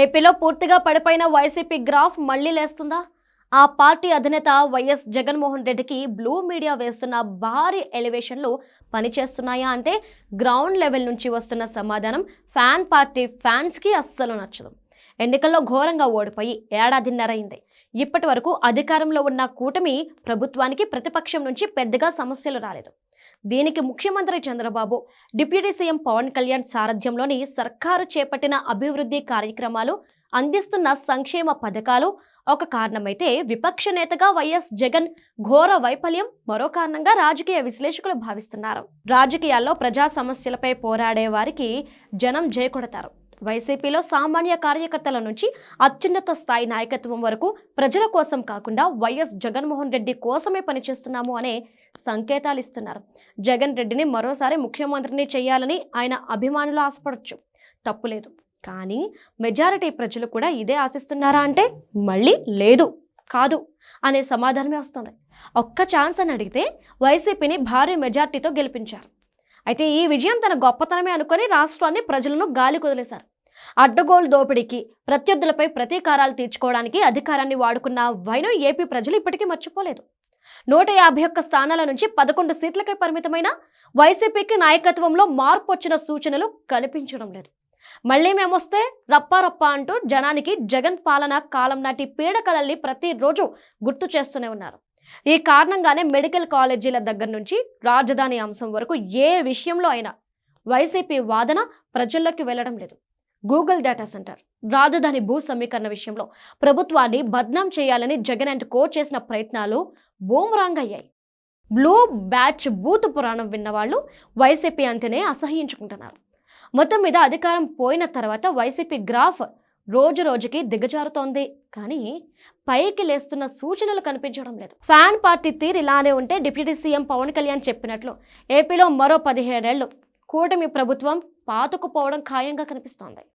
ఏపీలో పూర్తిగా పడిపోయిన వైసీపీ గ్రాఫ్ మళ్ళీ లేస్తుందా? ఆ పార్టీ అధినేత వైఎస్ జగన్మోహన్ రెడ్డికి బ్లూ మీడియా వేస్తున్న భారీ ఎలివేషన్లు పనిచేస్తున్నాయా అంటే గ్రౌండ్ లెవెల్ నుంచి వస్తున్న సమాధానం ఫ్యాన్ పార్టీ ఫ్యాన్స్కి అస్సలు నచ్చదు. ఎన్నికల్లో ఘోరంగా ఓడిపోయి ఏడాదిన్నర అయింది ఇప్పటి వరకు అధికారంలో ఉన్న కూటమి ప్రభుత్వానికి ప్రతిపక్షం నుంచి పెద్దగా సమస్యలు రాలేదు. దీనికి ముఖ్యమంత్రి చంద్రబాబు డిప్యూటీ సీఎం పవన్ కళ్యాణ్ సారథ్యంలోని సర్కారు చేపట్టిన అభివృద్ధి కార్యక్రమాలు అందిస్తున్న సంక్షేమ పథకాలు ఒక కారణమైతే విపక్ష నేతగా వైఎస్ జగన్ ఘోర వైఫల్యం మరో కారణంగా రాజకీయ విశ్లేషకులు భావిస్తున్నారు. రాజకీయాల్లో ప్రజా సమస్యలపై పోరాడే వారికి జనం జయకొడతారు. వైసీపీలో సామాన్య కార్యకర్తల నుంచి అత్యున్నత స్థాయి నాయకత్వం వరకు ప్రజల కోసం కాకుండా వైఎస్ జగన్మోహన్ రెడ్డి కోసమే పనిచేస్తున్నాము అనే సంకేతాలు ఇస్తున్నారు జగన్ రెడ్డిని మరోసారి ముఖ్యమంత్రిని చేయాలని ఆయన అభిమానులు ఆశపడచ్చు. తప్పులేదు కానీ మెజారిటీ ప్రజలు కూడా ఇదే ఆశిస్తున్నారా అంటే మళ్ళీ లేదు కాదు అనే సమాధానమే వస్తుంది. ఒక్క ఛాన్స్ అని అడిగితే వైసీపీని భారీ మెజార్టీతో గెలిపించారు. అయితే ఈ విజయం తన గొప్పతనమే అనుకొని రాష్ట్రాన్ని ప్రజలను గాలి కుదిలేశారు. అడ్డగోలు దోపిడీకి ప్రత్యర్థులపై ప్రతీకారాలు తీర్చుకోవడానికి అధికారాన్ని వాడుకున్న వైను ఏపీ ప్రజలు ఇప్పటికీ మర్చిపోలేదు. నూట యాభై ఒక్క స్థానాల నుంచి పదకొండు సీట్లకే పరిమితమైన వైసీపీకి నాయకత్వంలో మార్పు వచ్చిన సూచనలు కనిపించడం లేదు. మళ్ళీ మేమొస్తే రప్పా రప్పా అంటూ జనానికి జగన్ పాలన కాలం నాటి పీడకలల్ని ప్రతిరోజు గుర్తు చేస్తూనే ఉన్నారు. ఈ కారణంగానే మెడికల్ కాలేజీల దగ్గర నుంచి రాజధాని అంశం వరకు ఏ విషయంలో అయినా వైసీపీ వాదన ప్రజల్లోకి వెళ్ళడం లేదు. గూగుల్ డేటా సెంటర్ రాజధాని భూ సమీకరణ విషయంలో ప్రభుత్వాన్ని బద్నాం చేయాలని జగన్ అండ్ కో చేసిన ప్రయత్నాలు బూమరాంగ్ అయ్యాయి. బ్లూ బ్యాచ్ బూత్ పురాణం విన్నవాళ్ళు వైసీపీ అంటేనే అసహ్యించుకుంటున్నారు. మొత్తం మీద అధికారం పోయిన తర్వాత వైసీపీ గ్రాఫ్ రోజు రోజుకి దిగజారుతోంది. కానీ పైకి లేస్తున్న సూచనలు కనిపించడం లేదు. ఫ్యాన్ పార్టీ తీరు ఇలానే ఉంటే డిప్యూటీ సీఎం పవన్ కళ్యాణ్ చెప్పినట్లు ఏపీలో మరో పదిహేడేళ్ళు కూటమి ప్రభుత్వం పాతుకుపోవడం ఖాయంగా కనిపిస్తోంది.